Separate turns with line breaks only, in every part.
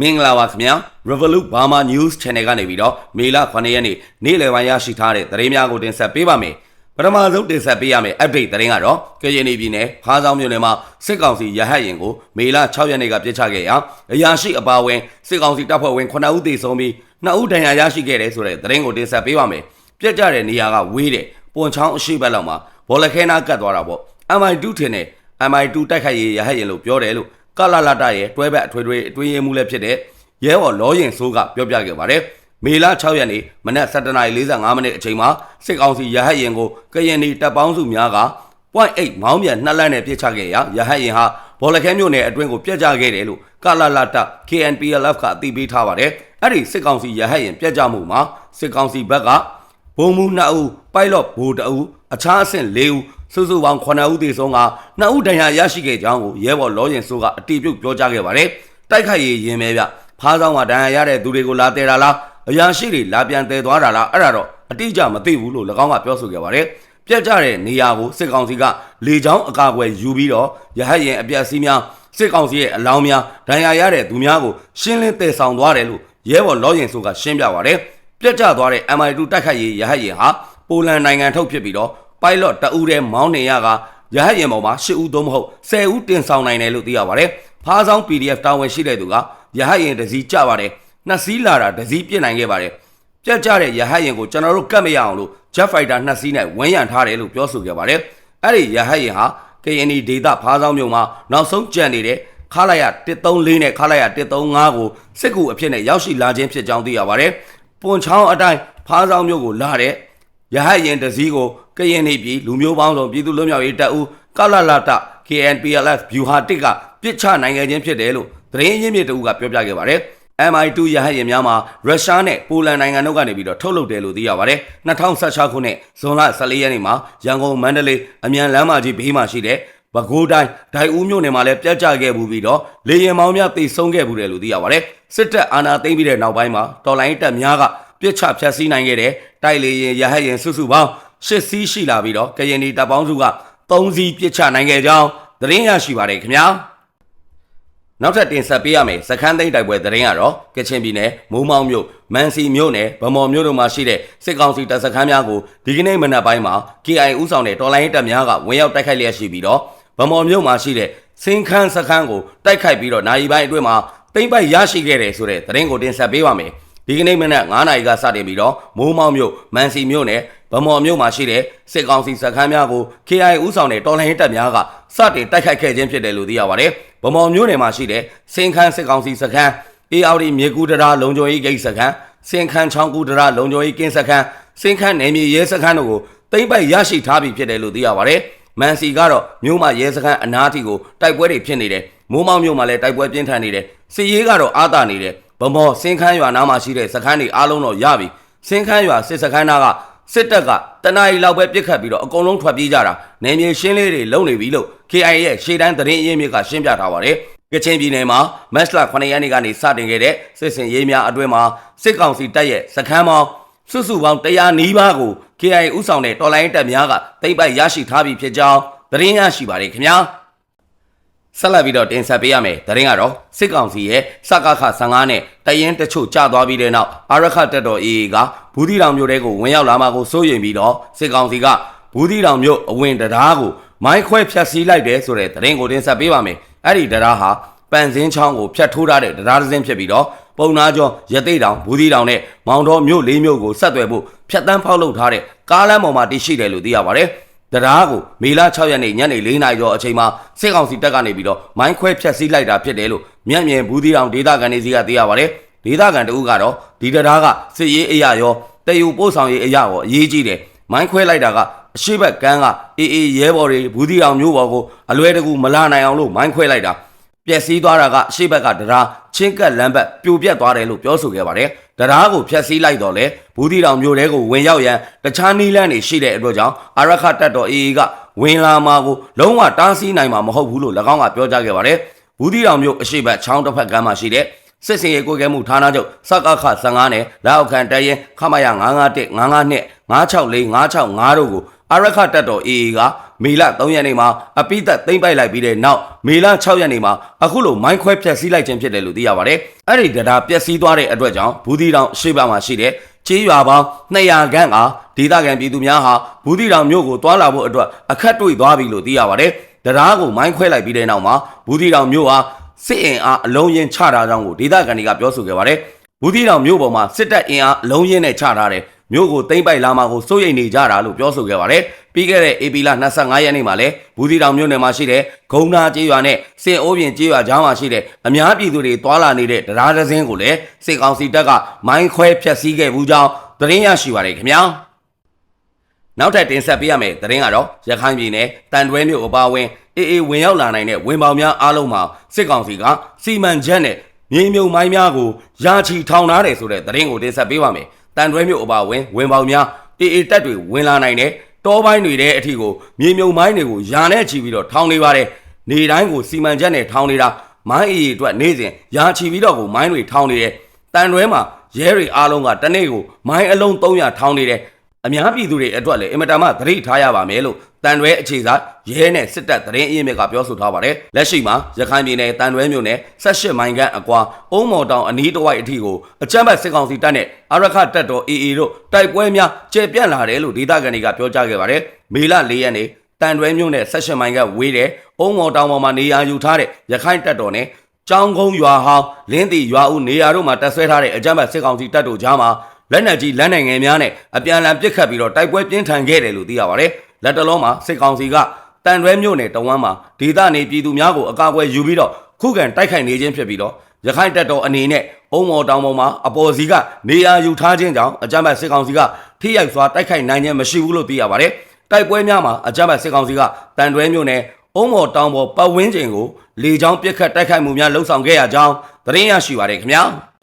မင်္ဂလာပါခင်ဗျာ Revolut Burma News Channel ကနေပြီးတော့မေလ9ရက်နေ့နေ့လယ်ပိုင်းရရှိထားတဲ့သတင်းများကိုတင်ဆက်ပေးပါမယ်ပထမဆုံးတင်ဆက်ပေးရမယ့် update သတင်းကတော့ကရင်ပြည်နယ်ဖားဆောင်မြို့နယ်မှာစစ်ကောင်စီရဟတ်ရင်ကိုမေလ6ရက်နေ့ကပြစ်ချခဲ့ရာအရာရှိအပါအဝင်စစ်ကောင်စီတပ်ဖွဲ့ဝင်9ဦးသေဆုံးပြီး2ဦးဒဏ်ရာရရှိခဲ့တယ်ဆိုတဲ့သတင်းကိုတင်ဆက်ပေးပါမယ်ပြစ်ကြတဲ့နေရာကဝေးတယ်ပွန်ချောင်းအရှိဘက်လောက်မှာဘောလခဲနာကတ်သွားတာပေါ့ MI2 ထင်တယ် MI2 တိုက်ခိုက်ရေးရဟတ်ရင်လို့ပြောတယ်လို့ ကလလတရဲ့တွဲဘက်အထွေထွေအတွင်းရေးမှုလည်းဖြစ်တဲ့ရဲဘော်လောရင်ဆိုးကပြောပြခဲ့ပါတယ်မေလ6ရက်နေ့မနက်7:45မိနစ်အချိန်မှာစစ်ကောင်စီရဟတ်ရင်ကိုကရင်နီတပ်ပေါင်းစုများက .8 မောင်းပြန်နှစ်လမ်းနဲ့ပြစ်ချခဲ့ရာရဟတ်ရင်ဟာဘောလခဲမြို့နယ်အတွင်းကိုပြက်ကျခဲ့တယ်လို့ကလလတ KNPLF ကအသိပေးထားပါတယ်အဲ့ဒီစစ်ကောင်စီရဟတ်ရင်ပြက်ကျမှုမှာစစ်ကောင်စီဘက်ကဘုံမူ2ဦးပိုက်လော့ဘိုး2ဦးအခြားအဆင့်4ဦး စုစုပေါင်း9ဦးသေဆုံးက2ဦးဒဏ်ရာရရှိခဲ့ကြောင်းကိုရဲဘော်လောရင်စိုးကအတီးပြုတ်ပြောကြားခဲ့ပါတယ်တိုက်ခိုက်ရေးရင်မဲဗျဖားဆောင်ကဒဏ်ရာရတဲ့သူတွေကိုလာတဲတာလားအရာရှိတွေလာပြန်တဲသွားတာလားအဲ့ဒါတော့အတိအကျမသိဘူးလို့၎င်းကပြောဆိုခဲ့ပါတယ်ပြက်ကြတဲ့နေရာကိုစစ်ကောင်စီကလေကြောင်းအကာအကွယ်ယူပြီးတော့ရဟတ်ရင်အပြက်စီးများစစ်ကောင်စီရဲ့အလောင်းများဒဏ်ရာရတဲ့သူများကိုရှင်းလင်းတည်ဆောင်သွားတယ်လို့ရဲဘော်လောရင်စိုးကရှင်းပြပါတယ်ပြက်ကျသွားတဲ့ MI2 တိုက်ခိုက်ရေးရဟတ်ရင်ဟာပိုလန်နိုင်ငံထုတ်ဖြစ်ပြီးတော့ pilot တအူးတဲ့မောင်းနေရကရဟတ်ရင်ပေါ်မှာ10ဦးသို့မဟုတ်10ဦးတင်ဆောင်နိုင်တယ်လို့သိရပါတယ်။ဖားဆောင် PDF တာဝန်ရှိတဲ့သူကရဟတ်ရင်တစ်စီးကြပါတယ်။နှစ်စီးလာတာတစ်စီးပြစ်နိုင်ခဲ့ပါတယ်။ပြက်ကျတဲ့ရဟတ်ရင်ကိုကျွန်တော်တို့ကတ်မရအောင်လို့ Jet Fighter နှစ်စီးနဲ့ဝန်းရံထားတယ်လို့ပြောဆိုခဲ့ပါတယ်။အဲ့ဒီရဟတ်ရင်ဟာ KNI ဒေတာဖားဆောင်မြို့မှာနောက်ဆုံးကြံနေတဲ့ခလာရ134နဲ့ခလာရ135ကိုစစ်ကူအဖြစ်နဲ့ရောက်ရှိလာခြင်းဖြစ်ကြောင်းသိရပါတယ်။ပွန်ချောင်းအတိုင်းဖားဆောင်မြို့ကိုလာတဲ့ရဟတ်ရင်တစည်းကို ကရင်နေပြည်လူမျိုးပေါင်းစုံပြည်သူ့လွတ်မြောက်ရေးတပ်ဦးကလလတ KNPLF ဗျူဟာတစ်ကပြစ်ချနိုင်ခဲ့ခြင်းဖြစ်တယ်လို့သတင်းရင်းမြစ်တဦးကပြောပြခဲ့ပါတယ်။ MI2 ရဟတ်ရင်များမှာရုရှားနဲ့ပိုလန်နိုင်ငံတို့ကနေပြီးတော့ထုတ်လုပ်တယ်လို့သိရပါတယ်။2016ခုနှစ်ဇွန်လ14ရက်နေ့မှာရန်ကုန်မန္တလေးအမြန်လမ်းမကြီးဘေးမှာရှိတဲ့ပဲခူးတိုင်းဒိုင်ဦးမြို့နယ်မှာလည်းပြတ်ကျခဲ့မှုပြီးတော့လေရင်မောင်းများတိတ်ဆုံးခဲ့မှုတယ်လို့သိရပါတယ်။စစ်တပ်အာဏာသိမ်းပြီးတဲ့နောက်ပိုင်းမှာတော်လိုင်းတပ်များကပြစ်ချဖျက်ဆီးနိုင်ခဲ့တဲ့တိုက်လေရင်ရဟတ်ရင်စုစုပေါင်း ရှစ်စီးရှိလာပြီးတော့ကရင်နီတပ်ပေါင်းစုက3စီးပြစ်ချနိုင်ခဲ့ကြောင်းသတင်းရရှိပါတယ်ခင်ဗျာနောက်ထပ်တင်ဆက်ပေးရမယ်စခန်းသိမ်းတိုက်ပွဲသတင်းကတော့ကချင်ပြည်နယ်မိုးမောင်းမြို့မန်စီမြို့နယ်ဗမော်မြို့တို့မှာရှိတဲ့စစ်ကောင်စီတပ်စခန်းများကိုဒီကနေ့မနက်ပိုင်းမှာ KI ဦးဆောင်တဲ့တော်လိုင်းတပ်များကဝင်ရောက်တိုက်ခိုက်လျက်ရှိပြီးတော့ဗမော်မြို့မှာရှိတဲ့စင်ခန်းစခန်းကိုတိုက်ခိုက်ပြီးတော့နိုင်ပိုင်းအတွင်းမှာတိမ့်ပိုက်ရရှိခဲ့တယ်ဆိုတဲ့သတင်းကိုတင်ဆက်ပေးပါမယ်ဒီကနေ့မနက်9နာရီကစတင်ပြီးတော့မိုးမောင်းမြို့မန်စီမြို့နယ် ဗမော်မြို့မှာရှိတဲ့စစ်ကောင်စီစခန်းများကို KI ဦးဆောင်တဲ့တော်လှန်ရေးတပ်များကစတင်တိုက်ခိုက်ခဲ့ခြင်းဖြစ်တယ်လို့သိရပါတယ်။ဗမော်မြို့နယ်မှာရှိတဲ့စင်ခန်းစစ်ကောင်စီစခန်းအေအော်ဒီမြေကူတရာလုံခြုံရေးဂိတ်စခန်းစင်ခန်းချောင်းကူတရာလုံခြုံရေးကင်းစခန်းစင်ခန်းနယ်မြေရဲစခန်းတို့ကိုတိမ့်ပိုက်ရရှိထားပြီဖြစ်တယ်လို့သိရပါတယ်။မန်စီကတော့မြို့မှာရဲစခန်းအနားထိကိုတိုက်ပွဲတွေဖြစ်နေတယ်။မိုးမောင်းမြို့မှာလည်းတိုက်ပွဲပြင်းထန်နေတယ်။စစ်ရေးကတော့အာသာနေတယ်။ဗမော်စင်ခန်းရွာနားမှာရှိတဲ့စခန်းတွေအားလုံးတော့ရပြီ။စင်ခန်းရွာစစ်စခန်းသားက စစ်တပ်ကတနအီလောက်ပဲပြစ်ခတ်ပြီးတော့အကုန်လုံးထွက်ပြေးကြတာနေမြေရှင်းလေးတွေလုံနေပြီလို့ KIA ရဲ့ရှေ့တန်းသတင်းအရင်းမြစ်ကရှင်းပြထားပါတယ်။ကချင်ပြည်နယ်မှာမက်စလာ9ရက်နေ့ကနေစတင်ခဲ့တဲ့စစ်စင်ရေးများအတွင်းမှာစစ်ကောင်စီတပ်ရဲ့စခန်းပေါင်းစုစုပေါင်း100နီးပါးကို KIA ဥဆောင်တဲ့တော်လိုင်းတပ်များကတိမ့်ပိုက်ရရှိထားပြီဖြစ်ကြောင်းသတင်းရရှိပါတယ်ခင်ဗျာ။ ဆက်လက်ပြီးတော့တင်ဆက်ပေးရမယ်။သတင်းကတော့စစ်ကောင်စီရဲ့စကခ15နဲ့တရင်တချို့ကျသွားပြီးတဲ့နောက်အာရခတက်တော် AA ကဘူးသီတောင်မြို့တဲကိုဝင်ရောက်လာမှာကိုစိုးရိမ်ပြီးတော့စစ်ကောင်စီကဘူးသီတောင်မြို့အဝင်တရားကိုမိုင်းခွဲဖျက်ဆီးလိုက်တယ်ဆိုတဲ့သတင်းကိုတင်ဆက်ပေးပါမယ်။အဲ့ဒီတရားဟာပန်စင်းချောင်းကိုဖျက်ထိုးထားတဲ့တရားတစ်စင်းဖြစ်ပြီးတော့ပုံနာကျော်ရသိတောင်ဘူးသီတောင်နဲ့မောင်တော်မြို့လေးမြို့ကိုဆက်သွယ်ဖို့ဖျက်တမ်းဖောက်လုပ်ထားတဲ့ကားလမ်းပေါ်မှာတည်ရှိတယ်လို့သိရပါတယ်။ တရားကိုမေလ6ရက်နေ့ညနေ4နာရီကျော်အချိန်မှာစစ်ကောင်စီတပ်ကနေပြီးတော့မိုင်းခွဲဖျက်ဆီးလိုက်တာဖြစ်တယ်လို့မြန့်မြင်ဘူးသီတောင်ဒေသခံတွေစီကသိရပါတယ်။ဒေသခံတဦးကတော့ဒီတရားကစစ်ရေးအရာရောတည်ယူပို့ဆောင်ရေးအရာရောအရေးကြီးတယ်။မိုင်းခွဲလိုက်တာကအရှိဘက်ကန်းကအေးအေးရဲဘော်တွေဘူးသီတောင်မျိုးပေါ်ကိုအလွဲတကူမလာနိုင်အောင်လို့မိုင်းခွဲလိုက်တာ ပျက်စီးသွားတာကအရှိဘက်ကတရားချင်းကက်လမ်းဘက်ပြိုပြက်သွားတယ်လို့ပြောဆိုခဲ့ပါတယ်။တရားကိုဖျက်ဆီးလိုက်တော့လေဘူးသီတောင်မျိုးတဲကိုဝင်ရောက်ရန်တခြားနီးလန်းတွေရှိတဲ့အတွက်ကြောင့်အာရခတက်တော်အေးအေးကဝင်လာမှာကိုလုံးဝတားဆီးနိုင်မှာမဟုတ်ဘူးလို့၎င်းကပြောကြားခဲ့ပါတယ်။ဘူးသီတောင်မျိုးအရှိဘက်ချောင်းတစ်ဖက်ကမ်းမှာရှိတဲ့စစ်စင်ရေးကိုယ်ကဲမှုဌာနချုပ်စကခ15နဲ့လက်အောက်ခံတရင်ခမရ951 952 964 965တို့ကိုအာရခတက်တော် AA က မေလ3ရက်နေ့မှာအပိသက်သိမ့်ပိုက်လိုက်ပြီးတဲ့နောက်မေလ6ရက်နေ့မှာအခုလိုမိုင်းခွဲဖျက်ဆီးလိုက်ခြင်းဖြစ်တယ်လို့သိရပါတယ်။အဲ့ဒီတရားပျက်စီးသွားတဲ့အတွက်ကြောင့်ဘူးတီတောင်ရှေ့ဘက်မှာရှိတဲ့ကျေးရွာပေါင်း200ခန့်ကဒေသခံပြည်သူများဟာဘူးတီတောင်မြို့ကိုတွာလာဖို့အတွက်အခက်တွေ့သွားပြီလို့သိရပါတယ်။တရားကိုမိုင်းခွဲလိုက်ပြီးတဲ့နောက်မှာဘူးတီတောင်မြို့ဟာစစ်အင်အားအလုံးရင်ချတာကြောင့်ကိုဒေသခံတွေကပြောဆိုခဲ့ပါတယ်။ဘူးတီတောင်မြို့ပေါ်မှာစစ်တပ်အင်အားအလုံးရင်နဲ့ချထားတယ်။ မြို့ကိုသိမ့်ပိုက်လာမှာကိုစိုးရိမ်နေကြတာလို့ပြောဆိုခဲ့ပါတယ်။ပြီးခဲ့တဲ့ AP လ25ရက်နေ့မှာလည်းဘူးတီတောင်မြို့နယ်မှာရှိတဲ့ဂုံနာကျေးရွာနဲ့စင်အိုးပြင်ကျေးရွာကြားမှာရှိတဲ့အများပြည်သူတွေတွာလာနေတဲ့တရားဒဇင်းကိုလည်းစစ်ကောင်စီတပ်ကမိုင်းခွဲဖျက်ဆီးခဲ့ဘူးကြောင်းသတင်းရရှိပါတယ်ခင်ဗျာ။နောက်ထပ်တင်ဆက်ပေးရမယ့်သတင်းကတော့ရခိုင်ပြည်နယ်တန်တွဲမြို့အပါအဝင်အေးအေးဝင်ရောက်လာနိုင်တဲ့ဝင်ပေါင်များအားလုံးမှာစစ်ကောင်စီကစီမံချက်နဲ့မြေမြုံမိုင်းများကိုရာချီထောင်ထားတယ်ဆိုတဲ့သတင်းကိုတင်ဆက်ပေးပါမယ်။ တန်တွဲမြို့အပါအဝင်ဝင်ပေါင်များအေးအေးတက်တွေဝင်လာနိုင်တဲ့တောပိုင်းတွေတဲ့အထိကိုမြေမြုံမိုင်းတွေကိုရာနဲ့ချီပြီးတော့ထောင်နေပါတယ်။နေတိုင်းကိုစီမံချက်နဲ့ထောင်နေတာမိုင်းအေးအတွက်နေ့စဉ်ရာချီပြီးတော့ကိုမိုင်းတွေထောင်နေတယ်။တန်တွဲမှာရဲတွေအားလုံးကတနေ့ကိုမိုင်းအလုံး300ထောင်နေတယ်။အများပြည်သူတွေအတွက်လည်းအင်မတန်မှသတိထားရပါမယ်လို့ တန်တွဲအခြေစားရဲနဲ့စစ်တပ်သတင်းအရင်းမြစ်ကပြောဆိုထားပါတယ်။လက်ရှိမှာရခိုင်ပြည်နယ်တန်တွဲမြို့နယ်18မိုင်ခန့်အကွာအုံးမော်တောင်အနီးတစ်ဝိုက်အထိကိုအကြမ်းဖက်စစ်ကောင်စီတပ်နဲ့အရခတပ်တော် AA တို့တိုက်ပွဲများကျေပြန့်လာတယ်လို့ဒေသခံတွေကပြောကြားခဲ့ပါတယ်။မေလ၄ရက်နေ့တန်တွဲမြို့နယ်18မိုင်ခန့်ဝေးတဲ့အုံးမော်တောင်ပေါ်မှာနေရာယူထားတဲ့ရခိုင်တပ်တော်နဲ့ကျောင်းကုန်းရွာဟောင်းလင်းတီရွာဦးနေရာတို့မှာတပ်ဆွဲထားတဲ့အကြမ်းဖက်စစ်ကောင်စီတပ်တို့ကြားမှာလက်နက်ကြီးလက်နက်ငယ်များနဲ့အပြန်အလှန်ပစ်ခတ်ပြီးတော့တိုက်ပွဲပြင်းထန်ခဲ့တယ်လို့သိရပါတယ်။ လက်တလုံးမှာစစ်ကောင်စီကတန်ရွဲမြို့နယ်တဝမ်းမှာဒေသနေပြည်သူများကိုအကာအကွယ်ယူပြီးတော့ခုခံတိုက်ခိုက်နေခြင်းဖြစ်ပြီးတော့ရခိုင်တပ်တော်အနေနဲ့အုံမော်တောင်ပေါ်မှာအပေါ်စီကနေရာယူထားခြင်းကြောင့်အကြမ်းဖက်စစ်ကောင်စီကထိရိုက်စွာတိုက်ခိုက်နိုင်ခြင်းမရှိဘူးလို့သိရပါတယ်။တိုက်ပွဲများမှာအကြမ်းဖက်စစ်ကောင်စီကတန်တွဲမြို့နယ်အုံမော်တောင်ပေါ်ပတ်ဝန်းကျင်ကိုလေကြောင်းပစ်ခတ်တိုက်ခိုက်မှုများလှုံ့ဆော်ခဲ့ရကြောင်းသတင်းရရှိပါရခင်ဗျာ။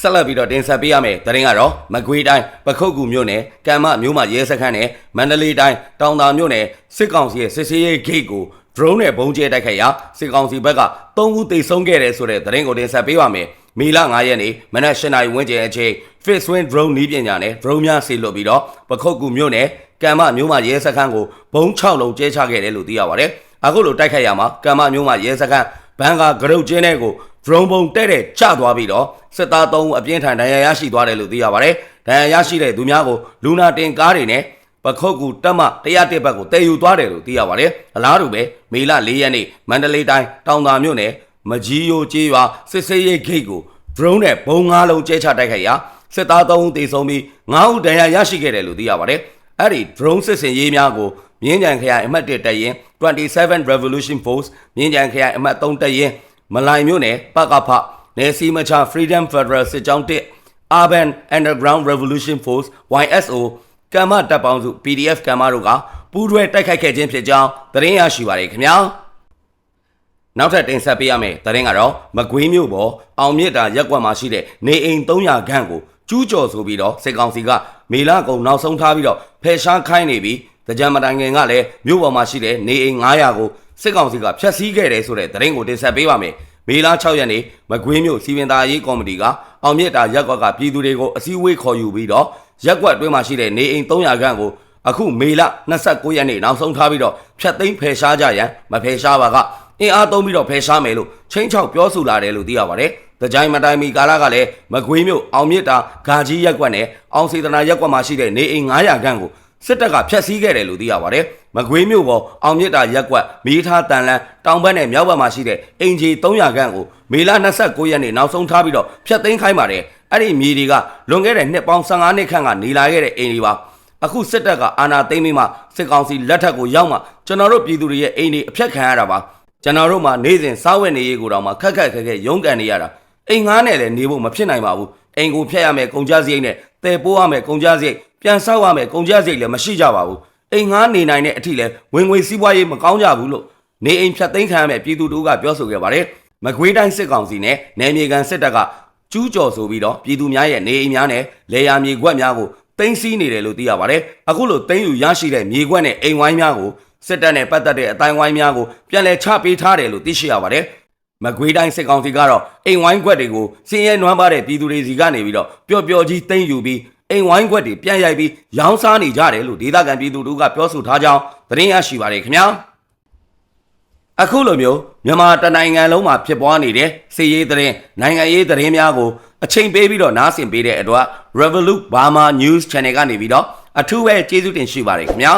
ဆက်လက်ပြီးတော့တင်ဆက်ပေးရမယ်သတင်းကတော့မကွေးတိုင်းပခုတ်ကူမြို့နယ်ကံမမြို့မှာရဲစခန်းနဲ့မန္တလေးတိုင်းတောင်တာမြို့နယ်စစ်ကောင်စီရဲ့စစ်ဆေးရေးဂိတ်ကို drone နဲ့ပုံကျဲတိုက်ခိုက်ရာစစ်ကောင်စီဘက်က3ဦးသေဆုံးခဲ့တယ်ဆိုတဲ့သတင်းကိုတင်ဆက်ပေးပါမယ်မေလ9ရက်နေ့မနက်၈နာရီဝန်းကျင်အချိန် Fixed Wing Drone နီးပညာနဲ့ drone များဆေလွတ်ပြီးတော့ပခုတ်ကူမြို့နယ်ကံမမြို့မှာရဲစခန်းကိုဘုံ6လုံးကျဲချခဲ့တယ်လို့သိရပါတယ်အခုလိုတိုက်ခိုက်ရမှာကံမမြို့မှာရဲစခန်းဘန်ကာဂရုတ်ကျင်းတဲ့ကို drone ပုံတဲ့တဲ့ချသွားပြီးတော့စစ်သား3ဦးအပြင်းထန်ဒဏ်ရာရရှိသွားတယ်လို့သိရပါတယ်။ဒဏ်ရာရရှိတဲ့သူများကိုလူနာတင်ကားတွေနဲ့ပခုတ်ကူတက်မ101ဘက်ကိုတည်ယူသွားတယ်လို့သိရပါတယ်။အလားတူပဲမေလ4ရက်နေ့မန္တလေးတိုင်းတောင်သာမြို့နယ်မကြီးယိုကျေးရွာစစ်စေးရိတ်ဂိတ်ကို drone နဲ့ဘုံ၅လုံးကျဲချတိုက်ခိုက်ရာစစ်သား3ဦးသေဆုံးပြီး9ဦးဒဏ်ရာရရှိခဲ့တယ်လို့သိရပါတယ်။အဲ့ဒီ drone စစ်စင်ရေးများကိုမြင်းကြံခရိုင်အမှတ်1တပ်ရင်း27 Revolution Force မြင်းကြံခရိုင်အမှတ်3တပ်ရင်း မလိုင်မြို့နယ်ပကဖနယ်စီမချ Freedom Federal စစ်ကြောင်း1 Urban Underground Revolution Force YSO ကမ္မတပ်ပေါင်းစု PDF ကမ္မတို့ကပူးတွဲတိုက်ခိုက်ခဲ့ခြင်းဖြစ်ကြောင်းသတင်းရရှိပါရခင်ဗျာနောက်ထပ်တင်ဆက်ပေးရမယ့်သတင်းကတော့မကွေးမြို့ပေါ်အောင်မြစ်တာရက်ကွက်မှာရှိတဲ့နေအိမ်300ခန့်ကိုကျူးကျော်ဆိုပြီးတော့စစ်ကောင်စီကမေလကုံနောက်ဆုံးထားပြီးတော့ဖယ်ရှားခိုင်းနေပြီးတကြံမတိုင်ခင်ကလည်းမြို့ပေါ်မှာရှိတဲ့နေအိမ်900ကို စစ်ကောင်စီကဖျက်ဆီးခဲ့တယ်ဆိုတဲ့သတင်းကိုတင်ဆက်ပေးပါမယ်။မေလ6ရက်နေ့မကွေးမြို့စီပင်သားရေးကော်မတီကအောင်မြစ်တာရက်ကွက်ကပြည်သူတွေကိုအစည်းအဝေးခေါ်ယူပြီးတော့ရက်ကွက်အတွင်းမှာရှိတဲ့နေအိမ်300ခန့်ကိုအခုမေလ29ရက်နေ့နောက်ဆုံးထားပြီးတော့ဖျက်သိမ်းဖယ်ရှားကြရန်မဖယ်ရှားပါကအင်အားသုံးပြီးတော့ဖယ်ရှားမယ်လို့ချင်းချောက်ပြောဆိုလာတယ်လို့သိရပါတယ်။တကြိုင်မတိုင်မီကာလကလည်းမကွေးမြို့အောင်မြစ်တာဂါကြီးရက်ကွက်နဲ့အောင်စေတနာရက်ကွက်မှာရှိတဲ့နေအိမ်900ခန့်ကို စစ်တပ်ကဖျက်ဆီးခဲ့တယ်လို့သိရပါတယ်။မကွေးမြို့ပေါ်အောင်မြစ်တာရက်ကွက်မီးထားတန်လန်းတောင်ဘက်နဲ့မြောက်ဘက်မှာရှိတဲ့အင်ဂျီ300ခန့်ကိုမေလ29ရက်နေ့နောက်ဆုံးထားပြီးတော့ဖျက်သိမ်းခိုင်းပါတယ်။အဲ့ဒီမြေတွေကလွန်ခဲ့တဲ့နှစ်ပေါင်း15နှစ်ခန့်ကနေလာခဲ့တဲ့အိမ်တွေပါ။အခုစစ်တပ်ကအာဏာသိမ်းပြီးမှစစ်ကောင်စီလက်ထက်ကိုရောက်မှကျွန်တော်တို့ပြည်သူတွေရဲ့အိမ်တွေအဖျက်ခံရတာပါ။ကျွန်တော်တို့မှနေစဉ်စားဝတ်နေရေးကိုတော့မှခက်ခက်ခဲခဲရုန်းကန်နေရတာ။အိမ်ငားနဲ့လည်းနေဖို့မဖြစ်နိုင်ပါဘူး။အိမ်ကိုဖျက်ရမယ်ကုန်ကြစရိတ်နဲ့တည်ပိုးရမယ်ကုန်ကြစရိတ် ပြန်ဆောက်ရမယ်ကုန်ကြစရိတ်လည်းမရှိကြပါဘူးအိမ်ငားနေနိုင်တဲ့အထိလည်းဝင်ငွေစီးပွားရေးမကောင်းကြဘူးလို့နေအိမ်ဖြတ်သိမ်းခံရမယ်ပြည်သူတို့ကပြောဆိုခဲ့ပါတယ်မကွေးတိုင်းစစ်ကောင်စီနဲ့နယ်မြေကန်စစ်တပ်ကကျူးကျော်ဆိုပြီးတော့ပြည်သူများရဲ့နေအိမ်များနဲ့လေယာမြေခွက်များကိုတင်းစီးနေတယ်လို့သိရပါတယ်အခုလိုတင်းယူရရှိတဲ့မြေခွက်နဲ့အိမ်ဝိုင်းများကိုစစ်တပ်နဲ့ပတ်သက်တဲ့အတိုင်းဝိုင်းများကိုပြန်လည်ချပေးထားတယ်လို့သိရှိရပါတယ်မကွေးတိုင်းစစ်ကောင်စီကတော့အိမ်ဝိုင်းခွက်တွေကိုစင်းရဲနွမ်းပါတဲ့ပြည်သူတွေစီကနေပြီးတော့ပျော်ပျော်ကြီးတင်းယူပြီး အိမ်ဝိုင်းခွက်တွေပြန်ရိုက်ပြီးရောင်းစားနေကြတယ်လို့ဒေသခံပြည်သူတို့ကပြောဆိုထားကြောင်းသသတင်းရရှိပါတယ်ခင်ဗျာအခုလိုမျိုးမြန်မာတနိုင်ငံလုံးမှာဖြစ်ပွားနေတဲ့စီရေးသတင်းနိုင်ငံရေးသတင်းများကိုအချိန်ပေးပြီးတော့နားဆင်ပေးတဲ့အတွက် Revolut Burma News Channel ကနေပြီးတော့အထူးပဲကျေးဇူးတင်ရှိပါတယ်ခင်ဗျာ